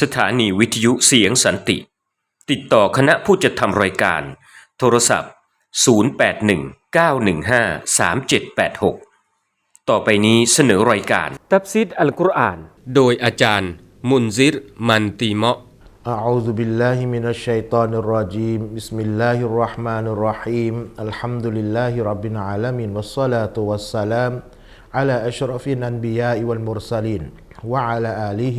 สถานีวิทยุเสียงสันติ ติดต่อคณะผู้จัดทำรายการ โทรศัพท์ 0819153786 ต่อไปนี้เสนอรายการตับซิดอัลกุรอาน โดยอาจารย์ มุนซิร มันตีเมาะ أعوذ بالله من الشيطان الرجيم بسم الله الرحمن الرحيم الحمد لله رب العالمين والصلاة والسلام على أشرف الأنبياء والمرسلين وعلى آله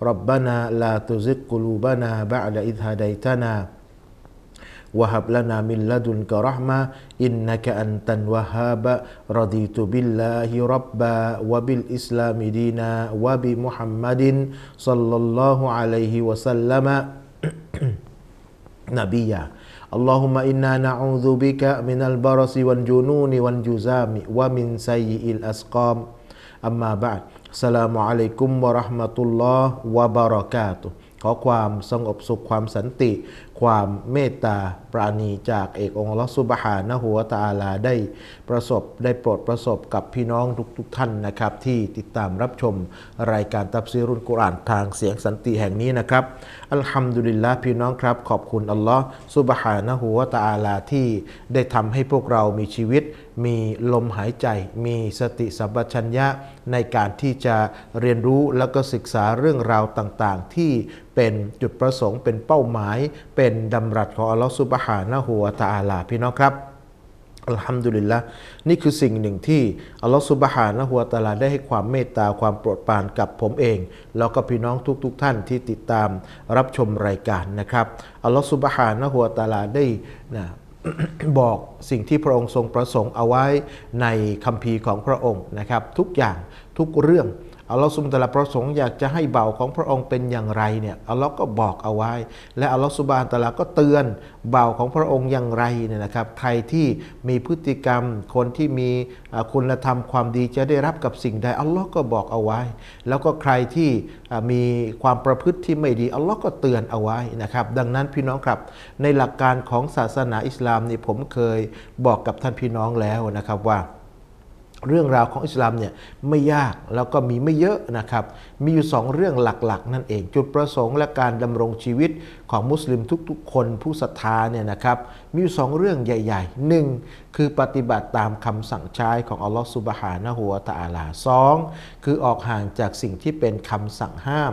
Rabbana la tuzigh qulubana ba'da id hadaitana wa hab lana min ladunka rahma innaka antan wahhab. Raditu billahi rabba wa bil islam dina, wa bi muhammadin sallallahu alaihi wasallama nabiyya. Allahumma inna na'udzu bika min al barasi wal jununi wal juzami wa min sayyi asqam. Amma ba'd. สลามุอะลัยกุมวะราะห์มะตุลลอฮ์วะบารากาตุขอความสงบสุขความสันติ ความเมตตาปราณีจากเอกองค์ลอสุบฮานะหัวตาลาได้ประสบได้โปรดประสบกับพี่น้องทุกทท่านนะครับ ที่ติดตามรับชมรายการตับซีรุนกุรานทางเสียงสันติแห่งนี้นะครับ อัลฮัมดุลิลละพี่น้องครับ ขอบคุณอัลลอฮฺซุบฮานะฮูวะตะอาลาที่ได้ทำให้พวกเรามีชีวิต มีลมหายใจ มีสติสัมปชัญญะในการที่จะเรียนรู้แล้วก็ศึกษาเรื่องราวต่างๆ ที่เป็นจุดประสงค์เป็นเป้าหมาย เป็นดำรัสของอัลลอฮฺซุบฮานะฮูวะตะอาลาพี่น้องครับ อัลฮัมดุลิลละนี่คือสิ่งหนึ่งที่อัลลอฮฺสุบฮานะฮูวตาลาได้ให้ความเมตตาความโปรดปรานกับผมเอง แล้วก็พี่น้องทุกๆทท่านที่ติดตามรับชมรายการนะครับอัลลอฮฺสุบฮานะฮูวตาลาได้นะบอกสิ่งที่พระองค์ทรงประสงค์เอาไว้ในคัมภีร์ของพระองค์นะครับ ทุกอย่างทุกเรื่อง อัลลอฮฺสุบตะลาประสงค์อยากจะให้เบาของพระองค์เป็นอย่างไรเนี่ยอัลลอฮ์ก็บอกเอาไว้ และอัลลอฮฺสุบานตะลาก็เตือนเบาของพระองค์อย่างไรเนี่ยนะครับใครที่มีพฤติกรรม คนที่มีคุณธรรมความดีจะได้รับกับสิ่งใดอัลลอฮ์ก็บอกเอาไว้ แล้วก็ใครที่มีความประพฤติที่ไม่ดีอัลลอฮ์ก็เตือนเอาไว้นะครับ ดังนั้นพี่น้องครับ ในหลักการของศาสนาอิสลามนี่ผมเคยบอกกับท่านพี่น้องแล้วนะครับว่า เรื่องราวของอิสลามเนี่ยไม่ยากแล้วก็มีไม่เยอะนะครับ มีอยู่สองเรื่องหลักๆ นั่นเอง จุดประสงค์และการดำรงชีวิตของมุสลิมทุกๆ คนผู้ศรัทธาเนี่ยนะครับ มีอยู่สองเรื่องใหญ่ๆหนึ่งคือปฏิบัติตามคำสั่งใช้ของอัลลอฮฺสุบฮานะฮูวะตะอาลาสองคือออกห่างจากสิ่งที่เป็นคำสั่งห้าม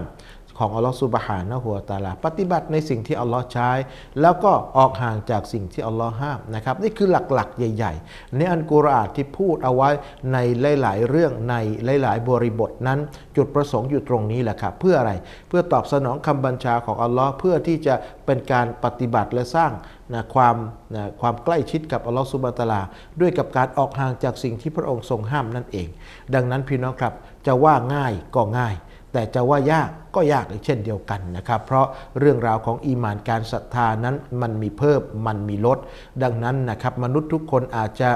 ของอัลลอฮฺสุบฮานะฮูวตาลา ปฏิบัติในสิ่งที่อัลลอฮ์ใช้ แล้วก็ออกห่างจากสิ่งที่อัลลอฮ์ห้ามนะครับ นี่คือหลักๆ ใหญ่ๆ ในอันกุรอานที่พูดเอาไว้ในหลาย ๆ เรื่องในหลาย ๆ บริบทนั้น จุดประสงค์อยู่ตรงนี้แหละครับ เพื่ออะไรเพื่อตอบสนองคำบัญชาของอัลลอฮ์เพื่อที่จะเป็นการปฏิบัติและสร้างนะความนะความใกล้ชิดกับอัลลอฮ์สุบฮานะฮูวตาลา ด้วยกับการออกห่างจากสิ่งที่พระองค์ทรงห้ามนั่นเอง ดังนั้นพี่น้องครับจะว่าง่ายก็ง่าย แต่จะว่ายากก็ยากอีกเช่นเดียวกันนะครับ เพราะเรื่องราวของอีมานการศรัทธานั้นมันมีเพิ่มมันมีลด ดังนั้นนะครับมนุษย์ทุกคนอาจจะ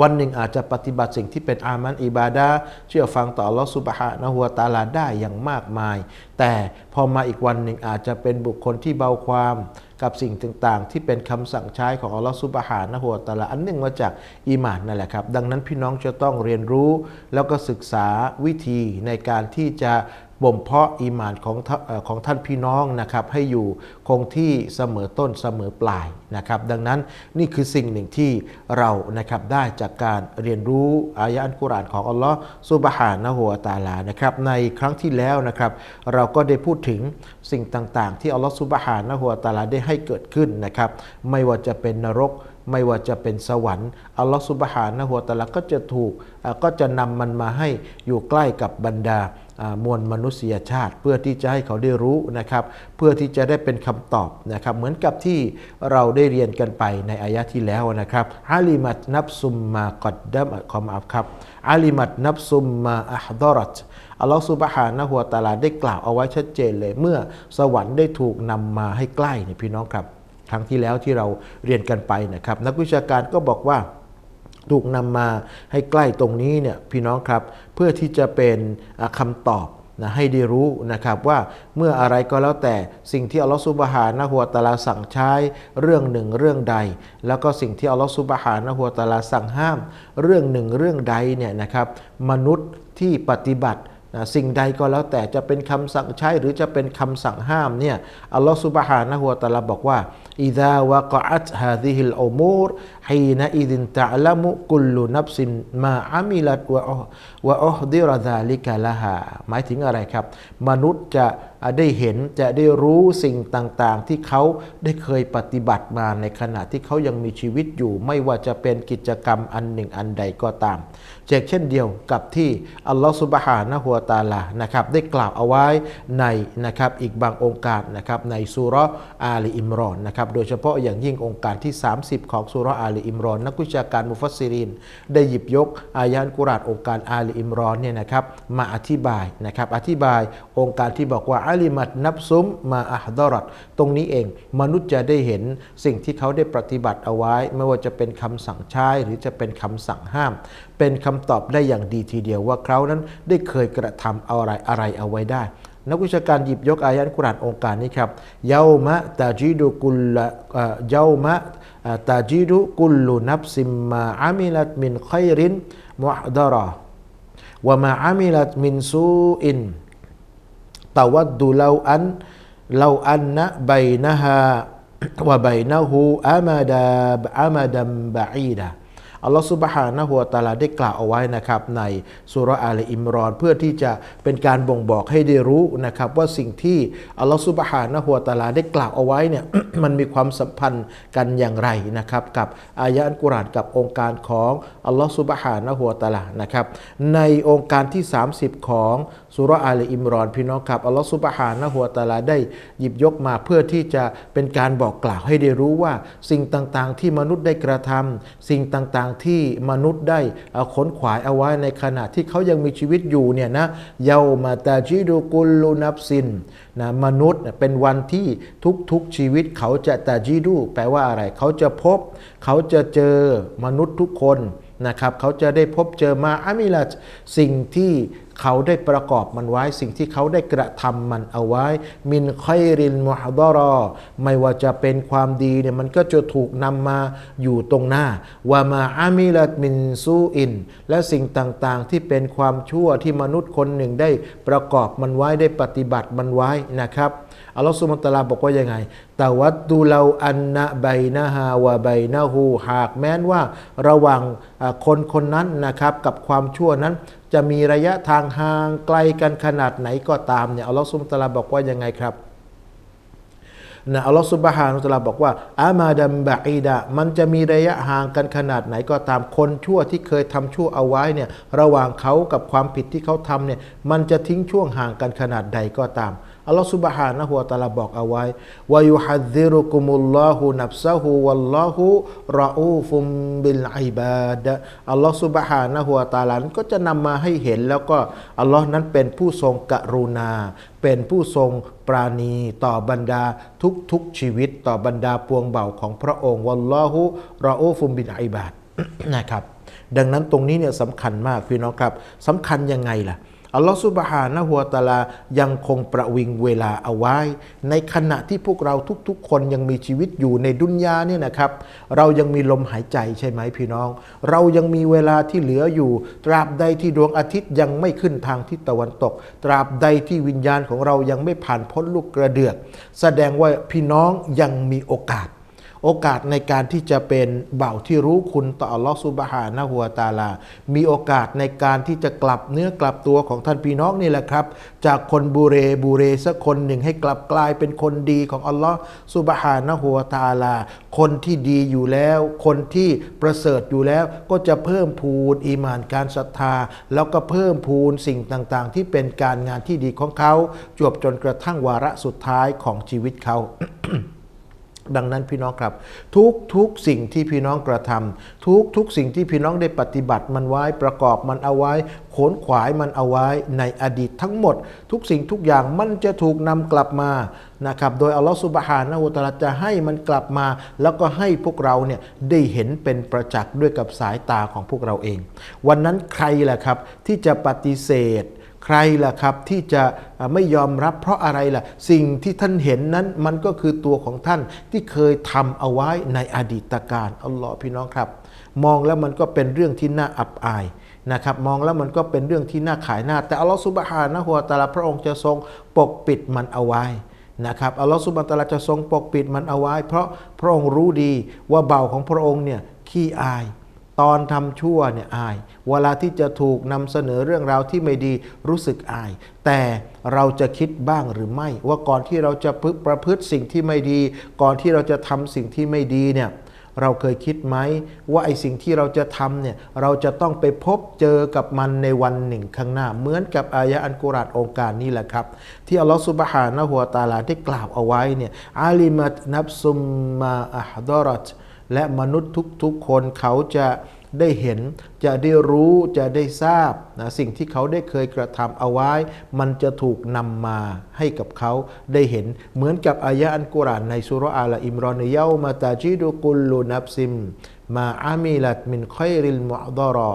วันหนึ่งอาจจะปฏิบัติสิ่งที่เป็นอามันอิบาดาเชื่อฟังต่ออัลอสุบฮานะฮูวตาลาได้อย่างมากมาย แต่พอมาอีกวันหนึ่งอาจจะเป็นบุคคลที่เบาความ กับสิ่งต่างๆ ที่เป็นคำสั่งใช้ของอัลลอฮฺสุบฮานะฮุวตะอาลาอันหนึ่งมาจากอีหมานนั่นแหละครับ ดังนั้นพี่น้องจะต้องเรียนรู้ แล้วก็ศึกษาวิธีในการที่จะ บ่มเพาะอีมานของท่าเอ่อของท่านพี่น้องนะครับให้อยู่คงที่เสมอต้นเสมอปลายนะครับดังนั้นนี่คือสิ่งหนึ่งที่เรานะครับได้จากการเรียนรู้อายะอันกุรานของอัลลอฮ์ซุบฮานะฮูวะตาลานะครับในครั้งที่แล้วนะครับเราก็ได้พูดถึงสิ่งต่างๆ ที่อัลลอฮ์ซุบฮานะฮูวะตาลาได้ให้เกิดขึ้นนะครับไม่ว่าจะเป็นนรกไม่ว่าจะเป็นสวรรค์อัลลอฮฺสุบฮานะฮูวะตะอาลาก็จะถูกก็จะนำมันมาให้อยู่ใกล้กับบรรดา มวลมนุษยชาติ เพื่อที่จะให้เขาได้รู้นะครับ เพื่อที่จะได้เป็นคำตอบนะครับ เหมือนกับที่เราได้เรียนกันไปในอายะที่แล้วนะครับอาลิมัตนับซุมมากดดัมขอมอับครับอาลิมัตนับซุมมาอัฮดอรัตอัลลอฮฺสุบฮานะฮัวตะอาลาได้กล่าวเอาไว้ชัดเจนเลย เมื่อสวรรค์ได้ถูกนำมาให้ใกล้เนี่ยพี่น้องครับ ครั้งที่แล้วที่เราเรียนกันไปนะครับ นักวิชาการก็บอกว่า ถูกนำมาให้ใกล้ตรงนี้เนี่ยพี่น้องครับ เพื่อที่จะเป็นอ่าคำตอบนะให้ได้รู้นะครับว่าเมื่ออะไรก็แล้วแต่สิ่งที่อัลลอฮฺซุบฮานะฮัวะตาลาสั่งใช้เรื่องหนึ่งเรื่องใด แล้วก็สิ่งที่อัลลอฮฺซุบฮานะฮัวะตาลาสั่งห้าม เรื่องหนึ่งเรื่องใดเนี่ยนะครับมนุษย์ที่ปฏิบัตินะสิ่งใดก็แล้วแต่จะเป็นคำสั่งใช้หรือจะเป็นคำสั่งห้ามเนี่ยอัลลอฮฺสุบฮานะฮูวะตาลาบอกว่าอิดาวะกะอัตฮาดิฮิลอุมูร ฮีนะอิดินตะละมุกุลลุนับซินมาอามิลัตวะวะอฮดิรซาลิกะละฮาหมายถึงอะไรครับ มนุษย์จะได้เห็นจะได้รู้สิ่งต่างๆ ที่เขาได้เคยปฏิบัติมาในขณะที่เขายังมีชีวิตอยู่ ไม่ว่าจะเป็นกิจกรรมอันหนึ่งอันใดก็ตามเช่นเช่นเดียวกับที่อัลลอฮฺสุบฮานะฮัวะตาลานะครับได้กล่าวเอาไว้ในนะครับอีกบางองค์การนะครับในสุรอาลีอิมรอนนะครับโดยเฉพาะอย่างยิ่งองค์การที่ 30 ของสุรอาลอิมรอน นักวิชาการมุฟัสซิริน ได้หยิบยกอายะห์อัลกุรอานองค์การอาลีอิมรอนเนี่ยนะครับมาอธิบายนะครับอธิบายองค์การที่บอกว่าอาลิมัตนับซุมมาอัฮดอรัตตรงนี้เองมนุษย์จะได้เห็นสิ่งที่เขาได้ปฏิบัติเอาไว้ ไม่ว่าจะเป็นคำสั่งใช้หรือจะเป็นคำสั่งห้าม เป็นคำตอบได้อย่างดีทีเดียวว่าเขานั้นได้เคยกระทำอะไรอะไรเอาไว้ได้ นักวิชาการหยิบยกอายะห์อัลกุรอานองค์การนี้ครับเยามาตาจิดุกุลละเอ่อเยามาตาจิดุกุลลุนับซิมมาอามิลัตมินไครินมุฮดาระวะมาอามิลัตมินซูอินตวัดดูเราอันเราอันนะใบนะฮะวะใบนะฮูอามาดาอามาดัมบะอีดะ อัลลอฮฺสุบฮานะฮูวตาลาได้กล่าวเอาไว้นะครับในสุราะห์อาลอิมรอน เพื่อที่จะเป็นการบ่งบอกให้ได้รู้นะครับว่าสิ่งที่อัลลอฮฺสุบฮานะฮูวตาลาได้กล่าวเอาไว้เนี่ยมันมีความสัมพันธ์กันอย่างไรนะครับกับอายะห์อัลกุรานกับองค์การของอัลลอฮฺสุบฮานะฮูวตาลานะครับในองค์การที่ 30 ของ สุรอาลอิมรอนพี่น้องครับอัลลอฮฺสุบฮานะฮูวตาลาได้หยิบยกมาเพื่อที่จะเป็นการบอกกล่าวให้ได้รู้ว่า สิ่งต่างๆ ที่มนุษย์ได้กระทำสิ่งต่างๆ ที่มนุษย์ได้เอาขนขวายเอาไว้ในขณะที่เขายังมีชีวิตอยู่เนี่ยนะเยามาตาจิดูกุลลุนับซินนะมนุษย์เป็นวันที่ทุกๆชีวิตเขาจะตาจีดูแปลว่าอะไร เขาจะพบ เขาจะเจอมนุษย์ทุกคน นะครับเขาจะได้พบเจอมาอามิลัตสิ่งที่เขาได้ประกอบมันไว้ สิ่งที่เขาได้กระทำมันเอาไว้ มินคอยรินมุฮดรอ ไม่ว่าจะเป็นความดีเนี่ยมันก็จะถูกนำมาอยู่ตรงหน้าว่ามาอามิลัตมินซูอิน และสิ่งต่างๆที่เป็นความชั่วที่มนุษย์คนหนึ่งได้ประกอบมันไว้ได้ปฏิบัติมันไว้นะครับ อัลลอฮฺสุบฮาตาลาบอกว่ายังไง แต่วัดดูเราอันนะใบนะฮาวะใบนะฮูหากแม้นว่าระหว่างคนคนนั้นนะครับกับความชั่วนั้น จะมีระยะทางห่างไกลกันขนาดไหนก็ตามเนี่ยอัลลอฮฺสุบฮาตาลาบอกว่ายังไงครับนะอัลลอฮฺสุบฮานุตลาบอกว่า อามาดัมบะอีดะมันจะมีระยะห่างกันขนาดไหนก็ตามคนชั่วที่เคยทำชั่วเอาไว้เนี่ยระหว่างเขากับความผิดที่เขาทำเนี่ยมันจะทิ้งช่วงห่างกันขนาดใดก็ตาม อัลลอฮฺสุบฮานะฮูวะตะอาลาบอกเอาไว้วายุฮัดซิรุกุมุลลอฮุนับซะฮูวัลลอฮุรออูฟุมบิลอิบาดอัลลอฮฺสุบฮานะฮูวะตะอาลาก็จะนำมาให้เห็นแล้วก็อัลลอฮ์นั้นเป็นผู้ทรงกรุณา เป็นผู้ทรงปราณีต่อบรรดาทุกๆชีวิตต่อบรรดาปวงเบาของพระองค์วัลลอฮุรออูฟุมบินอิบาดนะครับดังนั้นตรงนี้เนี่ยสำคัญมากพี่น้องครับสำคัญยังไงล่ะ อัลลอฮฺสุบฮานะฮัวตาลายังคงประวิงเวลาเอาไว้ ในขณะที่พวกเราทุกๆ คนยังมีชีวิตอยู่ในดุนยาเนี่ยนะครับ เรายังมีลมหายใจใช่ไหมพี่น้อง เรายังมีเวลาที่เหลืออยู่ ตราบใดที่ดวงอาทิตย์ยังไม่ขึ้นทางทิศตะวันตก ตราบใดที่วิญญาณของเรายังไม่ผ่านพ้นลูกกระเดือก แสดงว่าพี่น้องยังมีโอกาส โอกาสในการที่จะเป็นเบ่าวที่รู้คุณต่ออัลลอฮฺซุบฮานะฮูวตาลา มีโอกาสในการที่จะกลับเนื้อกลับตัวของท่านพี่น้องนี่แหละครับ จากคนบูเรบูเรสักคนหนึ่งให้กลับกลายเป็นคนดีของอัลลอฮฺซุบฮานะฮูวตาลา คนที่ดีอยู่แล้ว คนที่ประเสริฐอยู่แล้วก็จะเพิ่มพูนอีมานการศรัทธา แล้วก็เพิ่มพูนสิ่งต่างๆ ที่เป็นการงานที่ดีของเขาจวบจนกระทั่งวาระสุดท้ายของชีวิตเขา ดังนั้นพี่น้องครับ ทุกทุกสิ่งที่พี่น้องกระทำทุกทุกสิ่งที่พี่น้องได้ปฏิบัติมันไว้ประกอบมันเอาไว้ขนขวายมันเอาไว้ในอดีตทั้งหมด ทุกสิ่งทุกอย่างมันจะถูกนำกลับมานะครับโดยอัลลอฮฺสุบฮานะฮูตะลาจะให้มันกลับมา แล้วก็ให้พวกเราเนี่ยได้เห็นเป็นประจักษ์ด้วยกับสายตาของพวกเราเอง วันนั้นใครแหละครับที่จะปฏิเสธ ใครล่ะครับที่จะไม่ยอมรับเพราะอะไรล่ะ สิ่งที่ท่านเห็นนั้นมันก็คือตัวของท่านที่เคยทำเอาไว้ในอดีตการอัลลอฮ์พี่น้องครับ มองแล้วมันก็เป็นเรื่องที่น่าอับอายนะครับมองแล้วมันก็เป็นเรื่องที่น่าขายหน้า แต่อัลลอฮ์ซุบฮานะฮูวตาลาพระองค์จะทรงปกปิดมันเอาไว้นะครับอัลลอฮ์ซุบฮานะตาลาจะทรงปกปิดมันเอาไว้ เพราะพระองค์รู้ดีว่าเบาของพระองค์เนี่ยขี้อาย ตอนทำชั่วเนี่ยอาย เวลาที่จะถูกนำเสนอเรื่องราวที่ไม่ดีรู้สึกอาย แต่เราจะคิดบ้างหรือไม่ ว่าก่อนที่เราจะประพฤติสิ่งที่ไม่ดี ก่อนที่เราจะทำสิ่งที่ไม่ดีเนี่ยเราเคยคิดไหมว่าไอ้สิ่งที่เราจะทำเนี่ยเราจะต้องไปพบเจอกับมันในวันหนึ่งข้างหน้า เหมือนกับอายะอันกุรอานองค์การนี้แหละครับ ที่อัลลอฮฺสุบฮานะฮูวตาลาได้กล่าวเอาไว้เนี่ยอาลิมัตนับซุมมาอัฮดอรัต และมนุษย์ทุกๆคนเขาจะได้เห็นจะได้รู้จะได้ทราบนะสิ่งที่เขาได้เคยกระทำเอาไว้ มันจะถูกนำมาให้กับเขาได้เห็นเหมือนกับอายะอันกุรานในสุรอาลอิมรอนเยามาตาจิดุกุลลุนับซิม มาอามิลัดมินคอยริลมอดรอ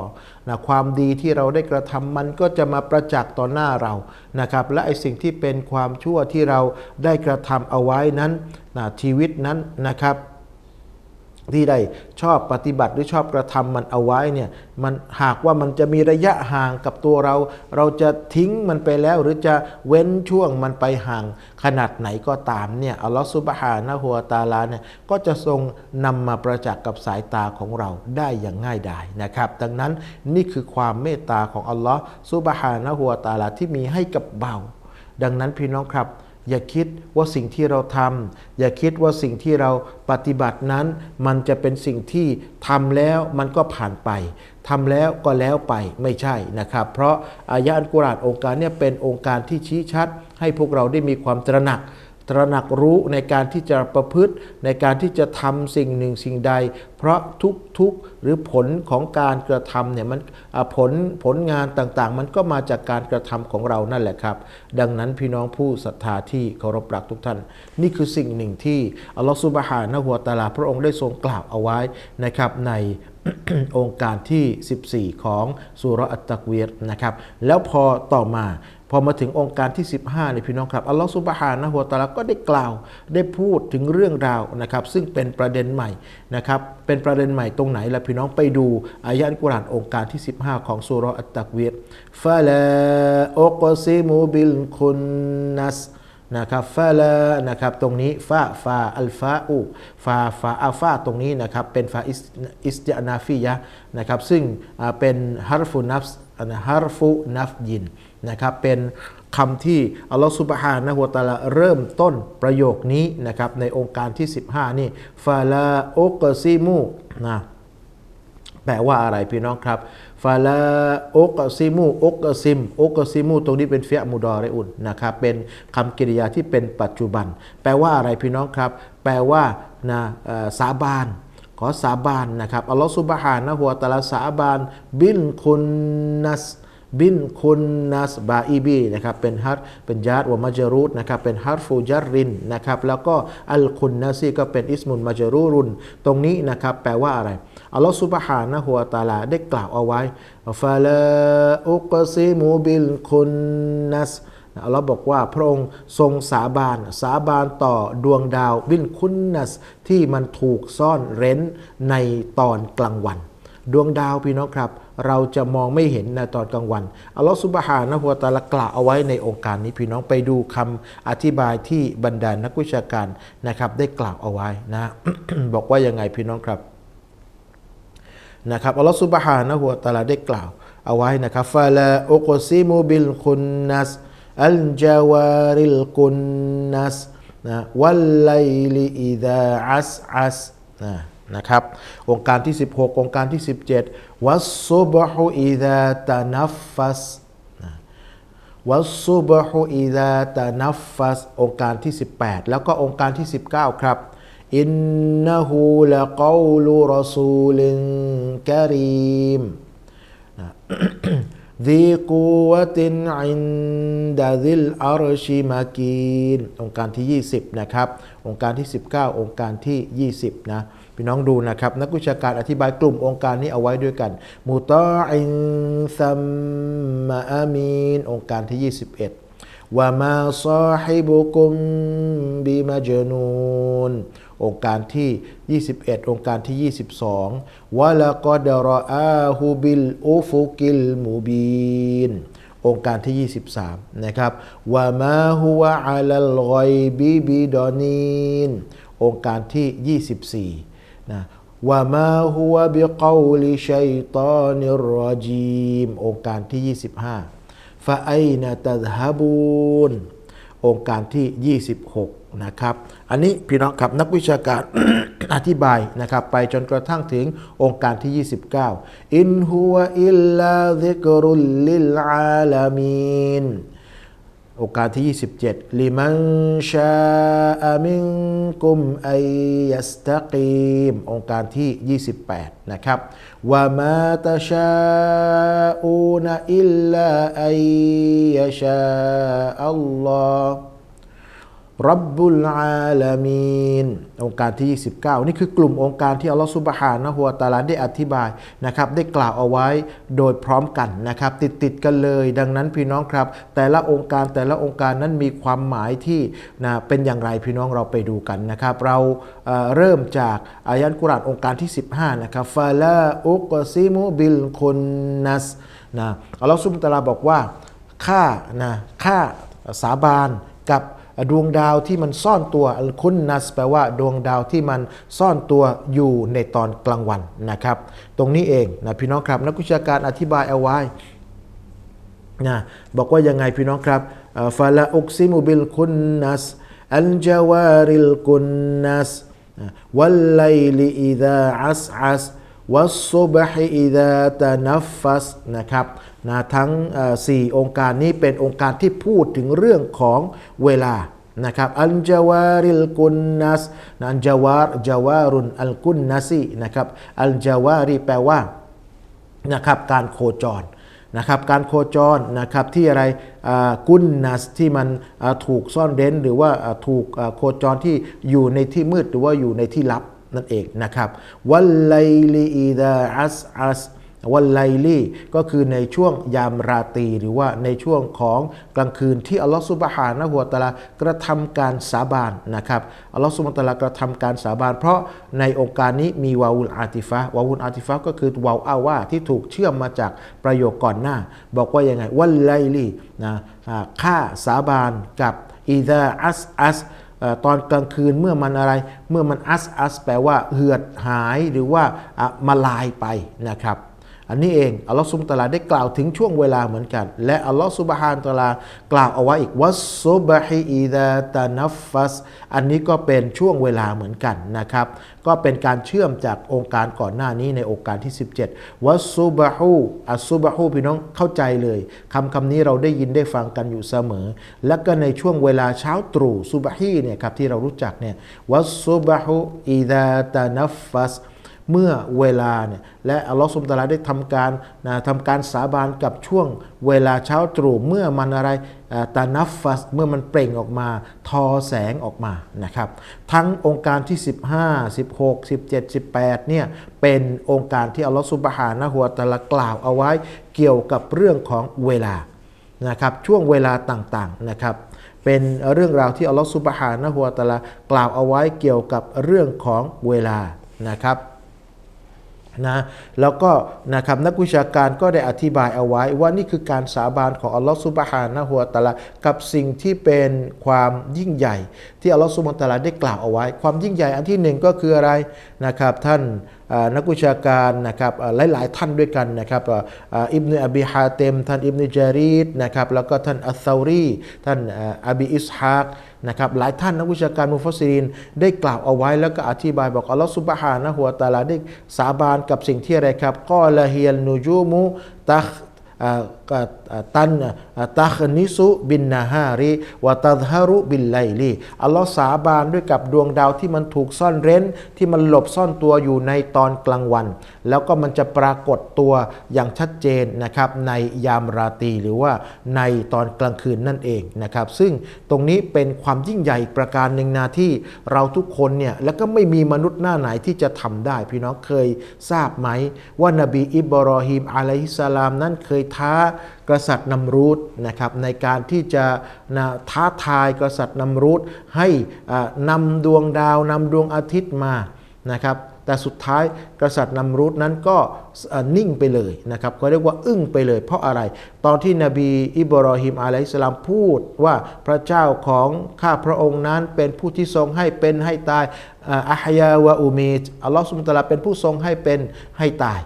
นะความดีที่เราได้กระทำมันก็จะมาประจักษ์ต่อหน้าเรานะครับและไอสิ่งที่เป็นความชั่วที่เราได้กระทำเอาไว้นั้นนะชีวิตนั้นนะครับ ที่ได้ชอบปฏิบัติหรือชอบกระทำมันเอาไว้เนี่ยมันหากว่ามันจะมีระยะห่างกับตัวเรา เราจะทิ้งมันไปแล้ว หรือจะเว้นช่วงมันไปห่างขนาดไหนก็ตามเนี่ยอัลลอฮฺซุบฮานะฮูวตาลาเนี่ยก็จะทรงนำมาประจักษ์กับสายตาของเราได้อย่างง่ายดายนะครับ ดังนั้นนี่คือความเมตตาของอัลลอฮฺซุบฮานะฮูวตาลาที่มีให้กับเบาดังนั้นพี่น้องครับ อย่าคิดว่าสิ่งที่เราทำอย่าคิดว่าสิ่งที่เราปฏิบัตินั้น มันจะเป็นสิ่งที่ทำแล้วมันก็ผ่านไปทำแล้วก็แล้วไปไม่ใช่นะครับ เพราะอายะอันกุรอานองค์การเนี่ยเป็นองค์การที่ชี้ชัด ให้พวกเราได้มีความตระหนัก ตระหนักรู้ในการที่จะประพฤติในการที่จะทำสิ่งหนึ่งสิ่งใด เพราะทุกๆหรือผลของการกระทำเนี่ยมันผลผลงานต่างๆ มันก็มาจากการกระทำของเรานั่นแหละครับ ดังนั้นพี่น้องผู้ศรัทธาที่เคารพรักทุกท่าน นี่คือสิ่งหนึ่งที่อัลลอฮฺซุบฮานะฮูวตะอาลา พระองค์ได้ทรงกล่าวเอาไว้นะครับใน องค์การที่ 14 ของสุรอัตตักเวียรนะครับแล้วพอต่อมาพอมาถึงองค์การที่ 15เนี่ยพี่น้องครับอัลลอฮฺซุบฮานะฮูวะตาลาก็ได้กล่าวได้พูดถึงเรื่องราวนะครับซึ่งเป็นประเด็นใหม่นะครับเป็นประเด็นใหม่ตรงไหนล่ะพี่น้องไปดูอายะอัลกุรอานองค์การที่ 15 ของสุรอัตตักเวียรฟะลาอุกซิมูบิลคุนนัส นะครับฟาลานะครับตรงนี้ฟาฟาอัลฟาอูฟาฟาอัลฟาตรงนี้นะครับเป็นฟาอิสติอานาฟียะนะครับซึ่งเป็นฮารฟูนัฟฮารฟูนัฟยินนะครับเป็นคำที่อัลลอฮฺสุบฮานะฮูวตะอาลาเริ่มต้นประโยคนี้นะครับในองค์การที่ 15 นี่ฟาลาโอกซิมูนะแปลว่าอะไรพี่น้องครับ ฟาลาโอกซิมูโอกซิมโอกซิมูตรงนี้เป็นเฟียมูดอเรอุนนะครับเป็นคำกริยาที่เป็นปัจจุบัน แปลว่าอะไรพี่น้องครับ แปลว่านะอ่อสาบาน ขอสาบานนะครับอัลลอฮฺซุบฮานะฮูวตะอาลาสาบาน บินคุณนัสบินคุณนัสบาอีบีนะครับเป็นฮัรเป็นยาดวะมัจรูดนะครับเป็นฮัรฟูจารรินนะครับแล้วก็อัลคุณนัซีก็เป็นอิสมุนมัจรูรุน ตรงนี้นะครับแปลว่าอะไร อัลลอฮฺซุบฮานะฮูวตาลาได้กล่าวเอาไว้ฟาลาอุกซิมูบิลคุณนัสอัลลอฮ์บอกว่าพระองค์ทรงสาบาน สาบานต่อดวงดาวบินคุณนัส ที่มันถูกซ่อนเร้นในตอนกลางวัน ดวงดาวพี่น้องครับ เราจะมองไม่เห็นในตอนกลางวันอัลลอฮฺสุบฮานะฮูวตาลากล่าวเอาไว้ในองค์การนี้พี่น้องไปดูคำอธิบายที่บรรดานักวิชาการนะครับ ได้กล่าวเอาไว้นะ บอกว่ายังไงพี่น้องครับ นะครับอัลลอฮฺซุบฮานะฮูวตาลาได้กล่าว เอาไว้นะครับฟาลาอุกซิมุบิลคุนนัสอัลจาวาริลกุนนัสนะวัลไลลิอิดาอัสอัสนะนะครับองค์การที่ 16 องค์การที่ 17 วัสซุบฮุอิดาตานัฟฟัสวัสซุบฮุอิดาตานัฟฟัสองค์การที่ 18 แล้วก็องค์การที่ 19 ครับ อินนะฮูละกอลูรอซูลินกะรีมดีกูวตินอินดาซิลอารชิมากีนองค์การที่ 20 นะครับ องค์การที่ 19 องค์การที่ 20 นะพี่น้องดูนะครับ นักวิชาการอธิบายกลุ่มองค์การนี้เอาไว้ด้วยกันมูตออินซัมมาอามีนองค์การที่ 21ว่ามาซาฮิบุกุมบิมาจนูน องค์การที่ 21 องค์การที่ 22วะละกอดรออาฮูบิลอุฟุกิลมูบีนองค์การที่ 23 นะครับวะมาฮุวะอาลัลกอยบิบิดอนีนองค์การที่ 24 นะวะมาฮุวะบิกอลิชัยตานิรรจีมองค์การที่ 25ฟะไอนะตัฮะบูน องค์การที่ 26 นะครับ อันนี้พี่น้องครับนักวิชาการอธิบายนะครับไปจนกระทั่งถึงองค์การที่ 29 อินฮัวอิลลาซิกรุลลิลอาลามีน โอกาสที่ 27ลิมันชาอามิงกุมไอยัสตะกีมองค์การที่ 28 นะครับวามาตาชาอูนอิลลาไอยะชาอัลลอฮ์ รับบุลอาลามีนองค์การที่ 29 นี่คือกลุ่มองค์การที่อัลลอฮฺซุบฮานะฮูวตาลาได้อธิบายนะครับได้กล่าวเอาไว้โดยพร้อมกันนะครับติดติดกันเลย ดังนั้นพี่น้องครับ แต่ละองค์การแต่ละองค์การนั้นมีความหมายที่นะเป็นอย่างไรพี่น้องเราไปดูกันนะครับ เราเเริ่มจากอายันกุรานองค์การที่ 15นะครับฟาลาอุกซิมุบิลคนนัสนะอัลลอฮฺซุบฮานตาลาบอกว่าข้านะข้าสาบานกับ ดวงดาวที่มันซ่อนตัวอัลคุนนัสแปลว่าดวงดาวที่มันซ่อนตัวอยู่ในตอนกลางวันนะครับ ตรงนี้เองนะพี่น้องครับ นักวิชาการอธิบายเอาไว้นะบอกว่ายังไงพี่น้องครับฟาลาอุกซิมุบิลคุนนัสอัลจาวาริลคุนนัสวัลไลลิอิดาอัสอัสวัสซุบฮิอิดาตานัฟฟัสนะครับ นะทั้งเอ่อสี่องค์การนี้เป็นองค์การที่พูดถึงเรื่องของเวลานะครับอัลจาวาริลกุนนัสนะอัลจาวารจาวารุนอัลกุนนัซีนะครับอัลจาวารีแปลว่านะครับการโคจรนะครับการโคจรนะครับที่อะไรอ่ากุนนัสที่มันถูกซ่อนเร้น หรือว่าถูกโคจรที่อยู่ในที่มืดหรือว่าอยู่ในที่ลับนั่นเองนะครับวัลไลลีอีดาอัสอัส วันไลลี่ก็คือในช่วงยามราตรีหรือว่าในช่วงของกลางคืนที่อัลลอฮฺสุบฮานะฮูวตะอาลากระทำการสาบานนะครับอัลลอฮฺสุบฮานะฮูวตะอาลากระทำการสาบาน เพราะในองค์การนี้มีวาวุลอาติฟะวาวุลอาติฟะก็คือวาวอาว่าที่ถูกเชื่อมมาจากประโยคก่อนหน้า บอกว่ายังไงวันไลลี่นะอ่าข้าสาบานกับอีดาอัสอัสตอนกลางคืนเมื่อมันอะไร เมื่อมันอัสอัสแปลว่าเหือดหายหรือว่ามาลายไปนะครับ อันนี้เองอัลลอฮฺซุบฮานะฮูวะตะอาลาได้กล่าวถึงช่วงเวลาเหมือนกัน และอัลลอฮฺซุบฮานะฮูวะตะอาลากล่าวเอาไว้อีกวัสซุบฮิอิดาตานัฟฟัสอันนี้ก็เป็นช่วงเวลาเหมือนกันนะครับ ก็เป็นการเชื่อมจากองค์การก่อนหน้านี้ในองค์การที่ 17วัซุบฮูอัซุบฮูพี่น้องเข้าใจเลยคำคำนี้เราได้ยินได้ฟังกันอยู่เสมอ และก็ในช่วงเวลาเช้าตรู่ซุบฮีเนี่ยครับที่เรารู้จักเนี่ยวัซุบฮูอิดาตานัฟฟัส เมื่อเวลาเนี่ยและอัลลอฮฺสุบตะลาได้ทำการนะทำการสาบานกับช่วงเวลาเช้าตรู่เมื่อมันอะไรตานัฟฟัสเมื่อมันเปล่งออกมา ทอแสงออกมานะครับ ทั้งองค์การที่ 15 16 17 18เนี่ยเป็นองค์การที่อัลลอฮฺสุบฮานะฮูวตะลากล่าวเอาไว้เกี่ยวกับเรื่องของเวลานะครับช่วงเวลาต่างๆนะครับเป็นเรื่องราวที่อัลลอฮฺสุบฮานะฮูวตะลากล่าวเอาไว้เกี่ยวกับเรื่องของเวลานะครับ นะแล้วก็นะครับนักวิชาการก็ได้อธิบายเอาไว้ว่านี่คือการสาบานของอัลลอฮฺสุบฮานะฮุวตะอาลากับสิ่งที่เป็นความยิ่งใหญ่ ที่อัลลอฮฺซุบฮานะฮูวตะอาลาได้กล่าวเอาไว้ ความยิ่งใหญ่อันที่หนึ่งก็คืออะไรนะครับท่าน นักวิชาการนะครับหลาย ๆ ท่านด้วยกันนะครับอิบนุอบีฮาเต็มท่านอิบนุจารีดนะครับแล้วก็ท่านอัลซารีท่านอบีอิสฮากนะครับหลายท่านนักวิชาการมุฟัสซิรินได้กล่าวเอาไว้แล้วก็อธิบายบอกอัลลอฮฺสุบฮานะฮุวาตะอาลาได้สาบานกับสิ่งที่อะไรครับก็ละฮิยัลนูจูมุตัก ตันอ่าตัคนิสุบินนาฮาริวะตัฮารุบิลไลลีอัลลอฮ์สาบานด้วยกับดวงดาวที่มันถูกซ่อนเร้น ที่มันหลบซ่อนตัวอยู่ในตอนกลางวัน แล้วก็มันจะปรากฏตัวอย่างชัดเจนนะครับในยามราตรีหรือว่าในตอนกลางคืนนั่นเองนะครับ ซึ่งตรงนี้เป็นความยิ่งใหญ่อีกประการหนึ่งนาที่เราทุกคนเนี่ยแล้วก็ไม่มีมนุษย์หน้าไหนที่จะทำได้ พี่น้องเคยทราบไหม ว่านบีอิบรอฮิมอะลัยฮิสสลามนั้นเคยท้ากษัตริย์นำรูดนะครับในการที่จะนะท้าทายกษัตริย์นำรูดให้อ่านำดวงดาวนำดวงอาทิตย์มานะครับแต่สุดท้ายกษัตริย์นำรูดนั้นก็นิ่งไปเลยนะครับเขาเรียกว่าอึ้งไปเลย เพราะอะไร ตอนที่นบีอิบรอฮิมอะลัยฮิสสลามพูดว่าพระเจ้าของข้าพระองค์นั้นเป็นผู้ที่ทรงให้เป็นให้ตายอัฮยาวะอุมีดอัลลอฮฺสุบฮานะฮูวะตะลาเป็นผู้ทรงให้เป็นให้ตาย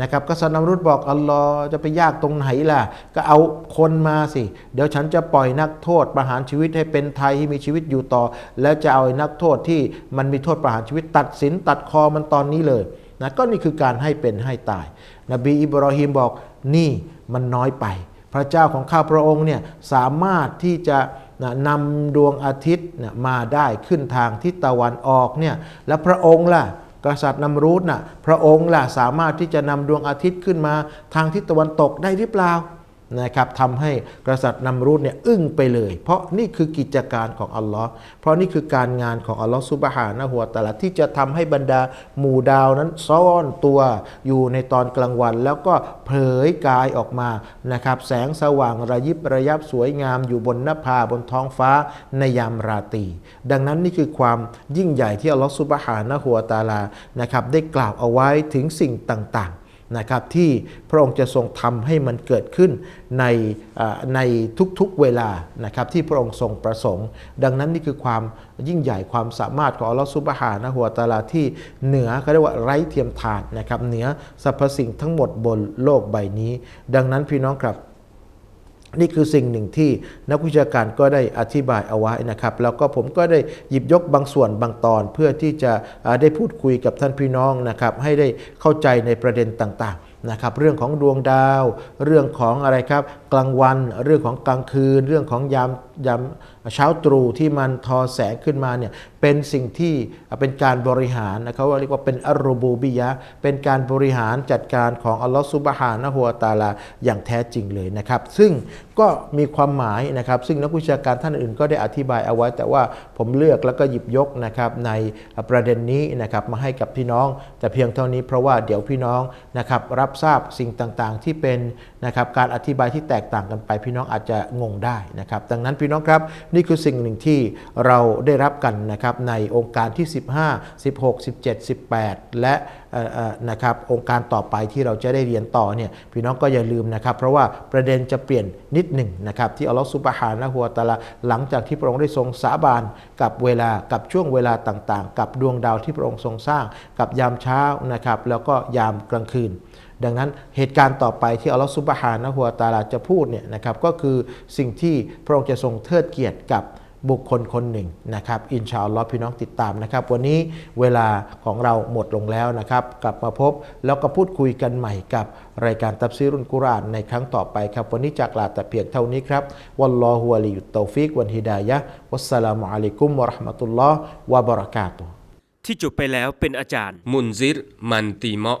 นะครับกษัตริย์นำรุดบอกอัลลอฮ์จะไปยากตรงไหนล่ะ ก็เอาคนมาสิ เดี๋ยวฉันจะปล่อยนักโทษประหารชีวิตให้เป็นไทยให้มีชีวิตอยู่ต่อ แล้วจะเอานักโทษที่มันมีโทษประหารชีวิตตัดสินตัดคอมันตอนนี้เลยนะก็นี่คือการให้เป็นให้ตาย นบีอิบรอฮิมบอกนี่มันน้อยไป พระเจ้าของข้าพระองค์เนี่ยสามารถที่จะนะนำดวงอาทิตย์นะมาได้ขึ้นทางทิศตะวันออกเนี่ยแล้วพระองค์ล่ะ กษัตริย์นำรูดน่ะพระองค์ล่ะสามารถที่จะนำดวงอาทิตย์ขึ้นมาทางทิศตะวันตกได้หรือเปล่า นะครับทำให้กษัตริย์นำรูดเนี่ยอึ้งไปเลย เพราะนี่คือกิจการของอัลลอฮ์เพราะนี่คือการงานของอัลลอฮ์ซุบฮานะหัวตะอาลาที่จะทำให้บรรดาหมู่ดาวนั้นซ่อนตัวอยู่ในตอนกลางวัน แล้วก็เผยกายออกมานะครับแสงสว่างระยิบระยับสวยงามอยู่บนหน้าผาบนท้องฟ้าในยามราตรีดังนั้นนี่คือความยิ่งใหญ่ที่อัลลอฮ์ซุบฮานะหัวตะอาลานะครับได้กล่าวเอาไว้ถึงสิ่งต่าง นะครับที่พระองค์จะทรงทำให้มันเกิดขึ้นในในทุกๆเวลานะครับที่พระองค์ทรงประสงค์ ดังนั้นนี่คือความยิ่งใหญ่ความสามารถของอัลลอฮฺซุบฮานะหัวตะอาลาที่เหนือเขาเรียกว่าไร้เทียมทานนะครับเหนือสรรพสิ่งทั้งหมดบนโลกใบนี้ ดังนั้นพี่น้องครับ นี่คือสิ่งหนึ่งที่นักวิชาการก็ได้อธิบายเอาไว้นะครับ แล้วก็ผมก็ได้หยิบยกบางส่วนบางตอนเพื่อที่จะได้พูดคุยกับท่านพี่น้องนะครับ ให้ได้เข้าใจในประเด็นต่างๆนะครับเรื่องของดวงดาว เรื่องของอะไรครับ กลางวัน เรื่องของกลางคืน เรื่องของยามยามเช้าตรู่ที่มันทอแสงขึ้นมาเนี่ยเป็นสิ่งที่เป็นการบริหารนะครับว่าเรียกว่าเป็นอัรบูบิยะเป็นการบริหารจัดการของอัลลอฮฺซุบฮานะฮุวาตะอาลาอย่างแท้จริงเลยนะครับ ซึ่งก็มีความหมายนะครับ ซึ่งนักวิชาการท่านอื่นก็ได้อธิบายเอาไว้ แต่ว่าผมเลือกแล้วก็หยิบยกนะครับในประเด็นนี้นะครับมาให้กับพี่น้อง แต่เพียงเท่านี้เพราะว่าเดี๋ยวพี่น้องนะครับรับทราบสิ่งต่างๆที่เป็นนะครับการอธิบายที่แตกต่างกันไป พี่น้องอาจจะงงได้นะครับ ดังนั้นพี่น้องครับนี่คือสิ่งหนึ่งที่เราได้รับกันนะครับในองค์การที่ 15 16 17 18 และเอ่อเอ่อนะครับองค์การต่อไปที่เราจะได้เรียนต่อเนี่ยพี่น้องก็อย่าลืมนะครับ เพราะว่าประเด็นจะเปลี่ยนนิดหนึ่งนะครับที่อัลลอฮฺซุบฮานะฮูวตาลาหลังจากที่พระองค์ได้ทรงสาบานกับเวลากับช่วงเวลาต่างๆ กับดวงดาวที่พระองค์ทรงสร้าง กับยามเช้านะครับแล้วก็ยามกลางคืน ดังนั้นเหตุการณ์ต่อไปที่อัลลอฮฺซุบฮานะฮูวะตะอาลาจะพูดเนี่ยนะครับก็คือสิ่งที่พระองค์จะทรงเทิดเกียรติกับบุคคลคนหนึ่งนะครับ อินชาอัลลอฮ์พี่น้องติดตามนะครับ วันนี้เวลาของเราหมดลงแล้วนะครับ กลับมาพบแล้วก็พูดคุยกันใหม่กับรายการตับซีรุนกุรอานในครั้งต่อไปครับ วันนี้จากลาแต่เพียงเท่านี้ครับวัลลอฮุวะลียุตตอฟิกวันฮิดายะฮ์วัสสลามุอะลัยกุมวะเราะห์มะตุลลอฮ์วะบะเราะกาตุฮ์ที่จบไปแล้วเป็นอาจารย์ มุนซิร มันตีเมาะ